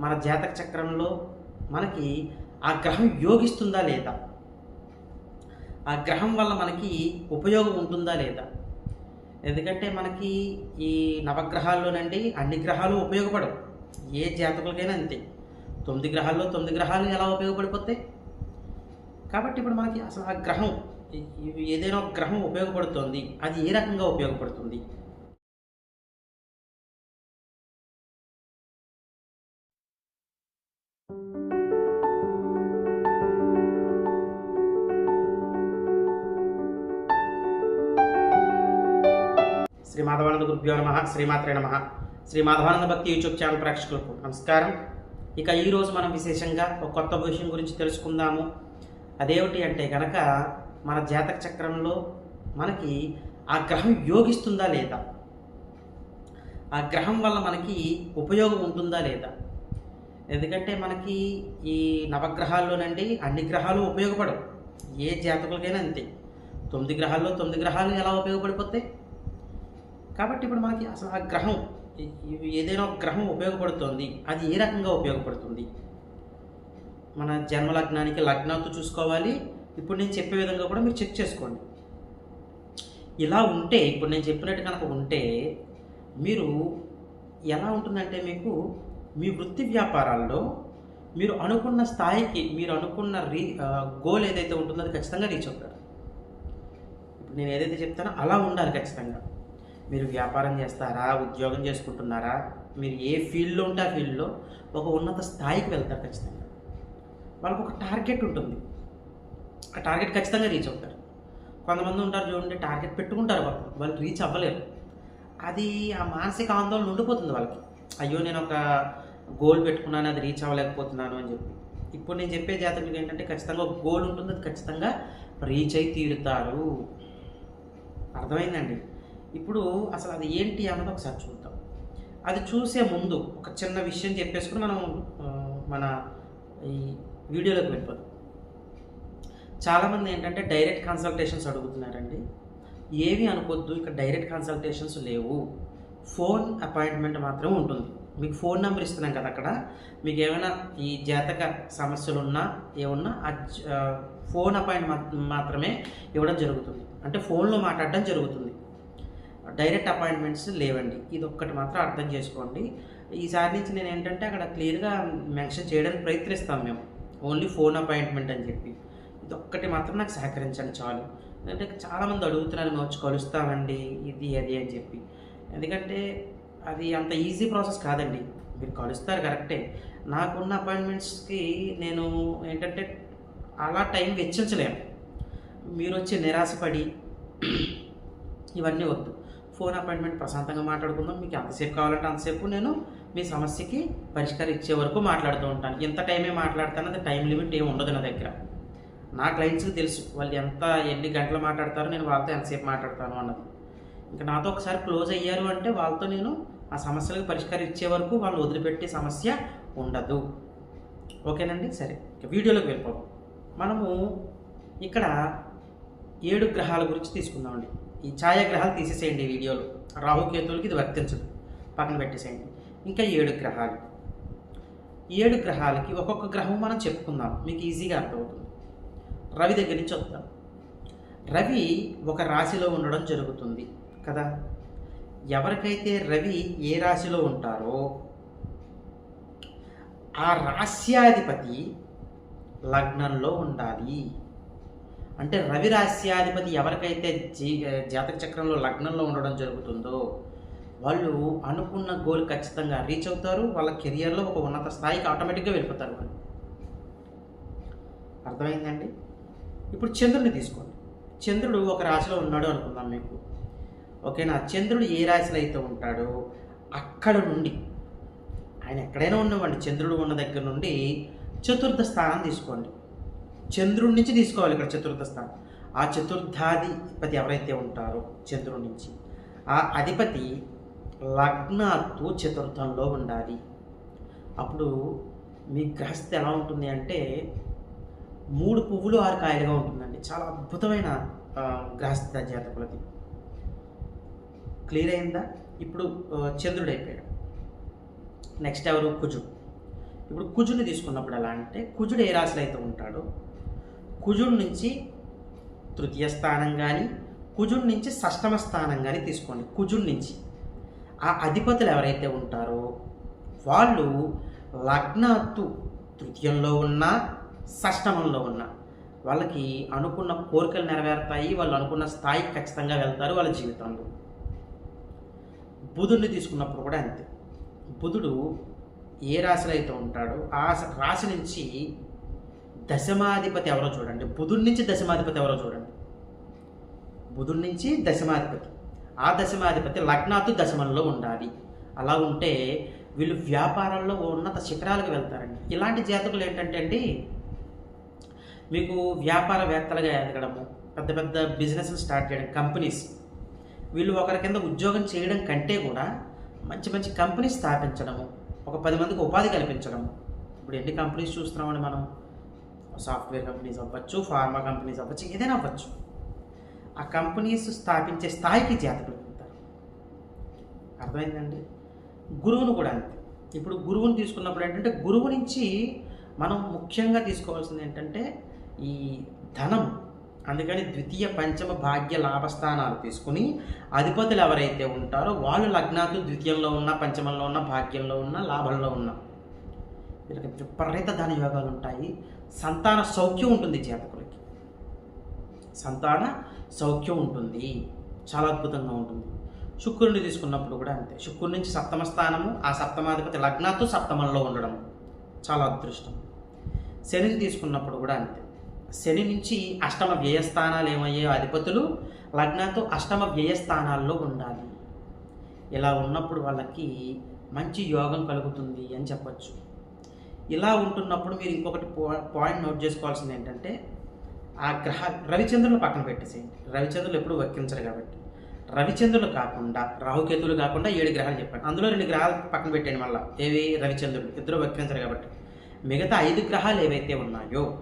మన జాతక చక్రంలో మనకి ఆ గ్రహం యోగిస్తుందా లేదా? ఆ గ్రహం వల్ల మనకి ఉపయోగం ఉంటుందా లేదా? ఎందుకంటే మనకి ఈ నవగ్రహాల్లోనండి అన్ని గ్రహాలు ఉపయోగపడవు. ఏ జాతకులకైనా అంతే. తొమ్మిది గ్రహాల్లో తొమ్మిది గ్రహాలు ఎలా ఉపయోగపడిపోతాయి? కాబట్టి ఇప్పుడు మనకి అసలు ఆ గ్రహం ఏదైనా గ్రహం ఉపయోగపడుతుంది. అది ఏ రకంగా ఉపయోగపడుతుంది? మాధవానంద గురుభ్యో నమ శ్రీమాత్రే నమ. శ్రీ మాధవానంద భక్తి యూట్యూబ్ ఛానల్ ప్రేక్షకులకు నమస్కారం. ఇక ఈరోజు మనం విశేషంగా ఒక కొత్త విషయం గురించి తెలుసుకుందాము. అదేమిటి అంటే కనుక మన జాతక చక్రంలో మనకి ఆ గ్రహం యోగిస్తుందా లేదా? ఆ గ్రహం వల్ల మనకి ఉపయోగం ఉంటుందా లేదా? ఎందుకంటే మనకి ఈ నవగ్రహాల్లోనండి అన్ని గ్రహాలు ఉపయోగపడవు. ఏ జాతకులకైనా అంతే. తొమ్మిది గ్రహాల్లో తొమ్మిది గ్రహాలు ఎలా ఉపయోగపడిపోతాయి? కాబట్టి ఇప్పుడు మనకి అసలు ఆ గ్రహం ఏదైనా గ్రహం ఉపయోగపడుతుంది అది ఏ రకంగా ఉపయోగపడుతుంది? మన జన్మ లగ్నానికి లగ్నాలతో చూసుకోవాలి. ఇప్పుడు నేను చెప్పే విధంగా కూడా మీరు చెక్ చేసుకోండి. ఇలా ఉంటే ఇప్పుడు నేను చెప్పినట్టు కనుక ఉంటే మీరు ఎలా ఉంటుందంటే మీకు మీ వృత్తి వ్యాపారాల్లో మీరు అనుకున్న స్థాయికి మీరు అనుకున్న రీ గోల్ ఏదైతే ఉంటుందో అది ఖచ్చితంగా రీచ్ అవుతారు. ఇప్పుడు నేను ఏదైతే చెప్తానో అలా ఉండాలి ఖచ్చితంగా. మీరు వ్యాపారం చేస్తారా? ఉద్యోగం చేసుకుంటున్నారా? మీరు ఏ ఫీల్డ్లో ఉంటే ఆ ఫీల్డ్లో ఒక ఉన్నత స్థాయికి వెళ్తారు ఖచ్చితంగా. వాళ్ళకు ఒక టార్గెట్ ఉంటుంది. ఆ టార్గెట్ ఖచ్చితంగా రీచ్ అవుతారు. కొంతమంది ఉంటారు చూడండి టార్గెట్ పెట్టుకుంటారు వాళ్ళు. వాళ్ళు రీచ్ అవ్వలేరు. అది ఆ మానసిక ఆందోళన ఉండిపోతుంది వాళ్ళకి. అయ్యో నేను ఒక గోల్ పెట్టుకున్నాను అది రీచ్ అవ్వలేకపోతున్నాను అని చెప్పి. ఇప్పుడు నేను చెప్పే జాతకులకు ఏంటంటే ఖచ్చితంగా ఒక గోల్ ఉంటుంది అది ఖచ్చితంగా రీచ్ అయి తీరుతారు. అర్థమైందండి? ఇప్పుడు అసలు అది ఏంటి అన్నది ఒకసారి చూద్దాం. అది చూసే ముందు ఒక చిన్న విషయం చెప్పేసుకుని మనం మన ఈ వీడియోలోకి వెళ్ళిపోదాం. చాలామంది ఏంటంటే డైరెక్ట్ కన్సల్టేషన్స్ అడుగుతున్నారండి. ఏవి అనుకోవద్దు ఇక్కడ డైరెక్ట్ కన్సల్టేషన్స్ లేవు. ఫోన్ అపాయింట్మెంట్ మాత్రం ఉంటుంది. మీకు ఫోన్ నెంబర్ ఇస్తున్నాం కదా అక్కడ. మీకు ఏమైనా ఈ జాతక సమస్యలు ఉన్నా ఏమున్నా ఆ, ఫోన్ అపాయింట్ మాత్రమే ఇవ్వడం జరుగుతుంది. అంటే ఫోన్లో మాట్లాడడం జరుగుతుంది. డైరెక్ట్ అపాయింట్మెంట్స్ లేవండి. ఇది ఒక్కటి మాత్రం అర్థం చేసుకోండి. ఈసారి నుంచి నేను ఏంటంటే అక్కడ క్లియర్గా మెన్షన్ చేయడానికి ప్రయత్నిస్తాం మేము. ఓన్లీ ఫోన్ అపాయింట్మెంట్ అని చెప్పి. ఇది ఒక్కటి మాత్రం నాకు సహకరించండి చాలు. ఎందుకంటే చాలామంది అడుగుతున్నారు మేము వచ్చి కలుస్తామండి ఇది అది అని చెప్పి. ఎందుకంటే అది అంత ఈజీ ప్రాసెస్ కాదండి. మీరు కలుస్తారు కరెక్టే. నాకున్న అపాయింట్మెంట్స్కి నేను ఏంటంటే అలా టైం వెచ్చించలేము మీరు వచ్చి నిరాశపడి ఇవన్నీ వద్దు. ఫోన్ అపాయింట్మెంట్ ప్రశాంతంగా మాట్లాడుకుందాం. మీకు ఎంతసేపు కావాలంటే అంతసేపు నేను మీ సమస్యకి పరిష్కారం ఇచ్చే వరకు మాట్లాడుతూ ఉంటాను. ఎంత టైమే మాట్లాడతాను అది టైం లిమిట్ ఏమి ఉండదు నా దగ్గర. నా క్లయింట్స్కి తెలుసు వాళ్ళు ఎంత ఎన్ని గంటలు మాట్లాడతారో నేను వాళ్ళతో ఎంతసేపు మాట్లాడతాను అన్నది. ఇంకా నాతో ఒకసారి క్లోజ్ అయ్యారు అంటే వాళ్ళతో నేను ఆ సమస్యలకు పరిష్కారం ఇచ్చే వరకు వాళ్ళు వదిలిపెట్టే సమస్య ఉండదు. ఓకేనండి? సరే. ఇక వీడియోలోకి వెళ్ళిపోదాం. మనము ఇక్కడ ఏడు గ్రహాల గురించి తీసుకుందామండి. ఈ ఛాయాగ్రహాలు తీసేసేయండి ఈ వీడియోలో. రాహుకేతువులకి ఇది వర్తించదు. పక్కన పెట్టేసేయండి. ఇంకా ఏడు గ్రహాలు. ఏడు గ్రహాలకి ఒక్కొక్క గ్రహం మనం చెప్పుకుందాం. మీకు ఈజీగా అర్థమవుతుంది. రవి దగ్గర నుంచి వద్దాం. రవి ఒక రాశిలో ఉండడం జరుగుతుంది కదా? ఎవరికైతే రవి ఏ రాశిలో ఉంటారో ఆ రాశ్యాధిపతి లగ్నంలో ఉండాలి. అంటే రవి రాశ్యాధిపతి ఎవరికైతే జీ జాతక చక్రంలో లగ్నంలో ఉండడం జరుగుతుందో వాళ్ళు అనుకున్న గోల్ ఖచ్చితంగా రీచ్ అవుతారు వాళ్ళ కెరియర్లో ఒక ఉన్నత స్థాయికి ఆటోమేటిక్గా వెళ్ళిపోతారు వాళ్ళు. అర్థమైందండి? ఇప్పుడు చంద్రుడిని తీసుకోండి. చంద్రుడు ఒక రాశిలో ఉన్నాడు అనుకుందాం మీకు. ఓకేనా? చంద్రుడు ఏ రాశిలో అయితే ఉంటాడో అక్కడ నుండి ఆయన ఎక్కడైనా ఉన్నవాడి చంద్రుడు ఉన్న దగ్గర నుండి చతుర్థ స్థానం తీసుకోండి. చంద్రుడి నుంచి తీసుకోవాలి ఇక్కడ చతుర్థ స్థానం. ఆ చతుర్థాధిపతి ఎవరైతే ఉంటారో చంద్రుడి నుంచి ఆ అధిపతి లగ్నాత్తు చతుర్థంలో ఉండాలి. అప్పుడు మీ గ్రహస్థితి ఎలా ఉంటుంది అంటే మూడు పువ్వులు ఆరు కాయలుగా ఉంటుందండి. చాలా అద్భుతమైన గ్రహస్థ గ్రహస్థిత జాతకులది. క్లియర్ అయిందా? ఇప్పుడు చంద్రుడు అయిపోయాడు. నెక్స్ట్ ఎవరు? కుజుడు. ఇప్పుడు కుజుని తీసుకున్నప్పుడు ఎలా అంటే కుజుడు ఏ రాశిలో అయితే ఉంటాడో కుజుడి నుంచి తృతీయ స్థానం కానీ కుజుడి నుంచి షష్టమ స్థానం కానీ తీసుకోండి. కుజుడి నుంచి. ఆ అధిపతులు ఎవరైతే ఉంటారో వాళ్ళు లగ్నత్తు తృతీయంలో ఉన్నా షష్టమంలో ఉన్నా వాళ్ళకి అనుకున్న కోరికలు నెరవేరుతాయి వాళ్ళు అనుకున్న స్థాయికి ఖచ్చితంగా వెళ్తారు వాళ్ళ జీవితంలో. బుధుడిని తీసుకున్నప్పుడు కూడా అంతే. బుధుడు ఏ రాశిలో అయితే ఉంటాడో ఆ రాశి నుంచి దశమాధిపతి ఎవరో చూడండి. బుధుడి నుంచి దశమాధిపతి ఎవరో చూడండి. బుధుడి నుంచి దశమాధిపతి. ఆ దశమాధిపతి లగ్నాతు దశమంలో ఉండాలి. అలా ఉంటే వీళ్ళు వ్యాపారంలో ఉన్నత శిఖరాలకు వెళ్తారండి. ఇలాంటి జాతకులు ఏంటంటే అండి మీకు వ్యాపారవేత్తలుగా ఎదగడము పెద్ద పెద్ద బిజినెస్లు స్టార్ట్ చేయడం కంపెనీస్. వీళ్ళు ఒకరి కింద ఉద్యోగం చేయడం కంటే కూడా మంచి మంచి కంపెనీస్ స్థాపించడము ఒక పది మందికి ఉపాధి కల్పించడము. ఇప్పుడు ఎన్ని కంపెనీస్ చూస్తున్నామండి మనం? సాఫ్ట్వేర్ కంపెనీస్ అవ్వచ్చు ఫార్మా కంపెనీస్ అవ్వచ్చు ఏదైనా అవ్వచ్చు. ఆ కంపెనీస్ స్థాపించే స్థాయికి జాతకులు ఉంటారు. అర్థమైందండి? గురువును కూడా అంతే. ఇప్పుడు గురువుని తీసుకున్నప్పుడు ఏంటంటే గురువు నుంచి మనం ముఖ్యంగా తీసుకోవాల్సింది ఏంటంటే ఈ ధనం. అందుకని ద్వితీయ పంచమ భాగ్య లాభస్థానాలు తీసుకుని అధిపతులు ఎవరైతే ఉంటారో వాళ్ళు లగ్నాలు ద్వితీయంలో ఉన్న పంచమంలో ఉన్న భాగ్యంలో ఉన్న లాభంలో ఉన్న. వీళ్ళకి విపరీత ధన యోగాలు ఉంటాయి. సంతాన సౌఖ్యం ఉంటుంది జాతకులకి సంతాన సౌఖ్యం ఉంటుంది. చాలా అద్భుతంగా ఉంటుంది. శుక్రుడిని తీసుకున్నప్పుడు కూడా అంతే. శుక్రుడి నుంచి సప్తమ స్థానము ఆ సప్తమాధిపతి లగ్నాతో సప్తమంలో ఉండడం చాలా అదృష్టం. శనిని తీసుకున్నప్పుడు కూడా అంతే. శని నుంచి అష్టమ వ్యయస్థానాలు ఏమయ్యాయో అధిపతులు? లగ్నంతో అష్టమ వ్యయస్థానాల్లో ఉండాలి. ఇలా ఉన్నప్పుడు వాళ్ళకి మంచి యోగం కలుగుతుంది అని చెప్పచ్చు. ఇలా ఉంటున్నప్పుడు మీరు ఇంకొకటి పాయింట్ నోట్ చేసుకోవాల్సింది ఏంటంటే ఆ గ్రహ రవిచంద్రులు పక్కన పెట్టేసేయండి. రవిచంద్రులు ఎప్పుడు వర్కించరు కాబట్టి. రవిచంద్రులు కాకుండా రాహుకేతులు కాకుండా ఏడు గ్రహాలు చెప్పాను అందులో రెండు గ్రహాలు పక్కన పెట్టండి మళ్ళీ. ఏవి? రవిచంద్రులు. ఇద్దరు వర్కించరు కాబట్టి. మిగతా ఐదు గ్రహాలు ఏవైతే ఉన్నాయో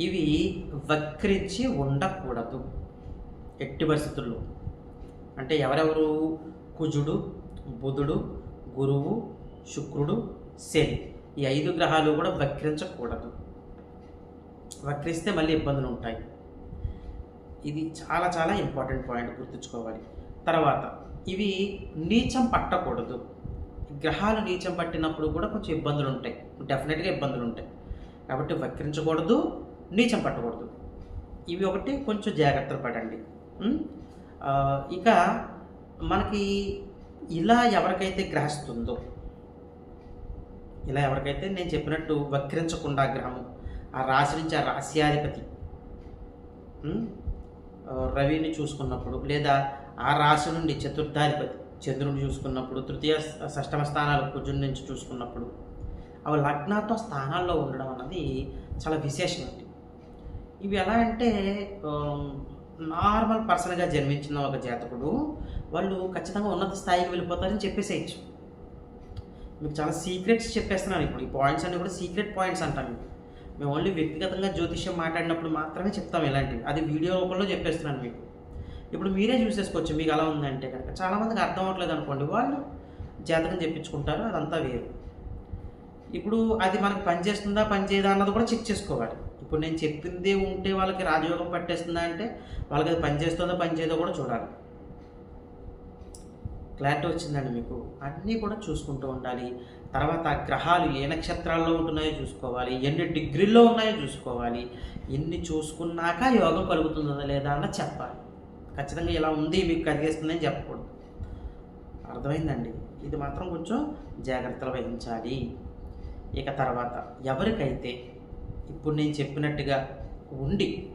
ఇవి వక్రించి ఉండకూడదు. ఎట్టి పరిస్థితుల్లో. అంటే ఎవరెవరు? కుజుడు బుధుడు గురువు శుక్రుడు శని. ఈ ఐదు గ్రహాలు కూడా వక్రించకూడదు. వక్రిస్తే మళ్ళీ ఇబ్బందులు ఉంటాయి. ఇది చాలా చాలా ఇంపార్టెంట్ పాయింట్ గుర్తుంచుకోవాలి. తర్వాత ఇవి నీచం పట్టకూడదు. గ్రహాలు నీచం పట్టినప్పుడు కూడా కొంచెం ఇబ్బందులు ఉంటాయి. డెఫినెట్గా ఇబ్బందులు ఉంటాయి. కాబట్టి వక్రించకూడదు నీచం పట్టకూడదు. ఇవి ఒకటి కొంచెం జాగ్రత్తలు పడండి. ఇక మనకి ఇలా ఎవరికైతే గ్రహిస్తుందో ఇలా ఎవరికైతే నేను చెప్పినట్టు వక్రించకుండా గ్రహము ఆ రాశి నుంచి ఆ రాశ్యాధిపతి రవిని చూసుకున్నప్పుడు లేదా ఆ రాశి నుండి చతుర్థాధిపతి చంద్రుని చూసుకున్నప్పుడు తృతీయ షష్టమ స్థానాలు కుజుని నుంచి చూసుకున్నప్పుడు అవి లగ్నాతో స్థానాల్లో ఉండడం అన్నది చాలా విశేషం అండి. ఇవి ఎలా అంటే నార్మల్ పర్సన్గా జన్మించిన ఒక జాతకుడు వాళ్ళు ఖచ్చితంగా ఉన్నత స్థాయికి వెళ్ళిపోతారని చెప్పేసేయచ్చు. మీకు చాలా సీక్రెట్స్ చెప్పేస్తున్నాను ఇప్పుడు. ఈ పాయింట్స్ అన్నీ కూడా సీక్రెట్ పాయింట్స్ అంటాను. మీకు మేము ఓన్లీ వ్యక్తిగతంగా జ్యోతిష్యం మాట్లాడినప్పుడు మాత్రమే చెప్తాం ఇలాంటివి. అది వీడియో రూపంలో చెప్పేస్తున్నాను మీకు. ఇప్పుడు మీరే చూసేసుకోవచ్చు మీకు అలా ఉందంటే కనుక. చాలామందికి అర్థం అవ్వట్లేదు అనుకోండి. వాళ్ళు జాతకం చెప్పించుకుంటారు అదంతా వేరు. ఇప్పుడు అది మనకు పనిచేస్తుందా పనిచేయదా అన్నది కూడా చెక్ చేసుకోవాలి. ఇప్పుడు నేను చెప్పిందే ఉంటే వాళ్ళకి రాజయోగం పట్టేస్తుందా అంటే వాళ్ళకి అది పనిచేస్తుందో పనిచేయదో కూడా చూడాలి. క్లారిటీ వచ్చిందండి మీకు. అన్నీ కూడా చూసుకుంటూ ఉండాలి. తర్వాత గ్రహాలు ఏ నక్షత్రాల్లో ఉంటున్నాయో చూసుకోవాలి. ఎన్ని డిగ్రీల్లో ఉన్నాయో చూసుకోవాలి. ఎన్ని చూసుకున్నాక యోగం కలుగుతుందా లేదా అన్నది చెప్పాలి. ఖచ్చితంగా ఇలా ఉంది మీకు కలిగేస్తుందని చెప్పకూడదు. అర్థమైందండి? ఇది మాత్రం కొంచెం జాగ్రత్తలు వహించాలి. ఇక తర్వాత ఎవరికైతే ఇప్పుడు నేను చెప్పినట్టుగా ఉండి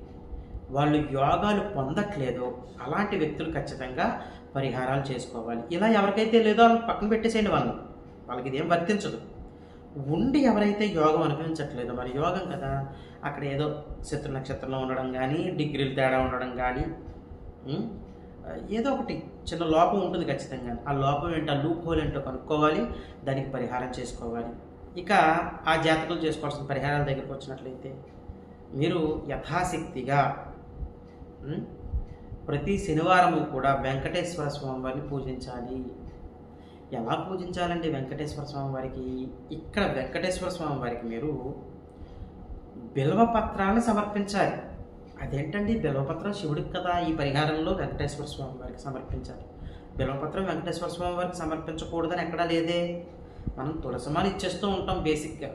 వాళ్ళు యోగాలు పొందట్లేదో అలాంటి వ్యక్తులు ఖచ్చితంగా పరిహారాలు చేసుకోవాలి. ఇలా ఎవరికైతే లేదో వాళ్ళని పక్కన పెట్టేసేయండి వాళ్ళు వాళ్ళకి ఇదేం వర్తించదు. ఉండి ఎవరైతే యోగం అనుభవించట్లేదో మరి యోగం కదా. అక్కడ ఏదో శత్రు నక్షత్రంలో ఉండడం కానీ డిగ్రీలు తేడా ఉండడం కానీ ఏదో ఒకటి చిన్న లోపం ఉంటుంది ఖచ్చితంగా. ఆ లోపం ఏంటో ఆ లూప్ హోల్ ఏంటో కనుక్కోవాలి దానికి పరిహారం చేసుకోవాలి. ఇక ఆ జాతకులు చేసుకోవాల్సిన పరిహారాల దగ్గరకు వచ్చినట్లయితే మీరు యథాశక్తిగా ప్రతి శనివారం కూడా వెంకటేశ్వర స్వామి వారిని పూజించాలి. ఎలా పూజించాలండి వెంకటేశ్వర స్వామి వారికి ఇక్కడ వెంకటేశ్వర స్వామి వారికి మీరు బిల్వ పత్రాన్ని సమర్పించాలి. అదేంటండి? బిల్వపత్రం శివుడికి కదా ఈ పరిహారంలో వెంకటేశ్వర స్వామి వారికి సమర్పించాలి బిల్వపత్రం వెంకటేశ్వర స్వామి వారికి సమర్పించకూడదని ఎక్కడా లేదే. మనం తులసిమాలు ఇచ్చేస్తూ ఉంటాం బేసిక్గా.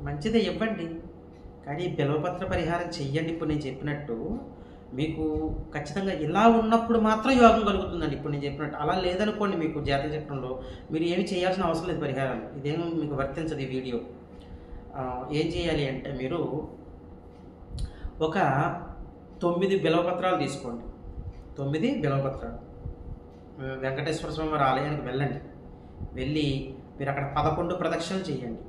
మంచిదే ఇవ్వండి. కానీ బిల్వపత్ర పరిహారం చెయ్యండి ఇప్పుడు నేను చెప్పినట్టు మీకు ఖచ్చితంగా ఇలా ఉన్నప్పుడు మాత్రం యోగం కలుగుతుందండి. ఇప్పుడు నేను చెప్పినట్టు అలా లేదనుకోండి మీకు జాతక చక్రంలో మీరు ఏమి చేయాల్సిన అవసరం లేదు పరిహారం ఇదేం మీకు వర్తించదు ఈ వీడియో. ఏం చేయాలి అంటే మీరు ఒక తొమ్మిది బిలవపత్రాలు తీసుకోండి. తొమ్మిది బిలవపత్రాలు. వెంకటేశ్వర స్వామి వారి ఆలయానికి వెళ్ళండి. వెళ్ళి మీరు అక్కడ పదకొండు ప్రదక్షిణలు చేయండి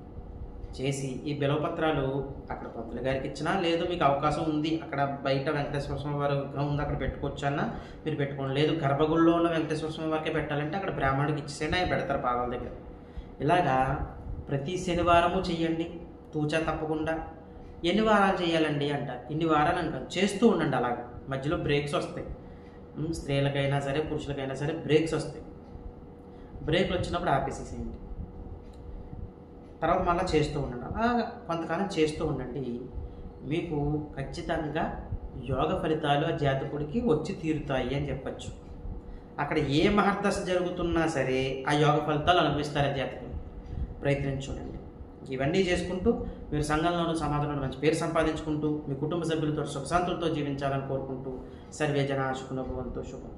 చేసి ఈ బిలవపత్రాలు అక్కడ పంతులు గారికి ఇచ్చినా లేదు మీకు అవకాశం ఉంది అక్కడ బయట వెంకటేశ్వర స్వామి వారి విగ్రహం ఉంది అక్కడ పెట్టుకోవచ్చు అన్నా మీరు పెట్టుకోండి. లేదు గర్భగుడిలో ఉన్న వెంకటేశ్వర స్వామి వారికే పెట్టాలంటే అక్కడ బ్రాహ్మణుడికి ఇచ్చేసేయండి ఆయన పెడతారు పాదాల దగ్గర. ఇలాగా ప్రతి శనివారము చెయ్యండి తూచా తప్పకుండా. ఎన్ని వారాలు చేయాలండి అంట? ఇన్ని వారాలు అంట చేస్తూ ఉండండి అలాగ. మధ్యలో బ్రేక్స్ వస్తాయి. స్త్రీలకైనా సరే పురుషులకైనా సరే బ్రేక్స్ వస్తాయి. బ్రేక్లు వచ్చినప్పుడు ఆపేసేసేయండి. తర్వాత మళ్ళీ చేస్తూ ఉండండి. అలా కొంతకాలం చేస్తూ ఉండండి. మీకు ఖచ్చితంగా యోగ ఫలితాలు ఆ జాతకుడికి వచ్చి తీరుతాయి అని చెప్పచ్చు. అక్కడ ఏ మహర్దశ జరుగుతున్నా సరే ఆ యోగ ఫలితాలు అనుభవిస్తారు ఆ జాతకుడు ప్రయత్నించి ఇవన్నీ చేసుకుంటూ మీరు సంఘంలోనూ సమాజంలోనూ మంచి పేరు సంపాదించుకుంటూ మీ కుటుంబ సభ్యులతో సుఖశాంతులతో జీవించాలని కోరుకుంటూ సర్వే జన శుకునభవంతో శుభం.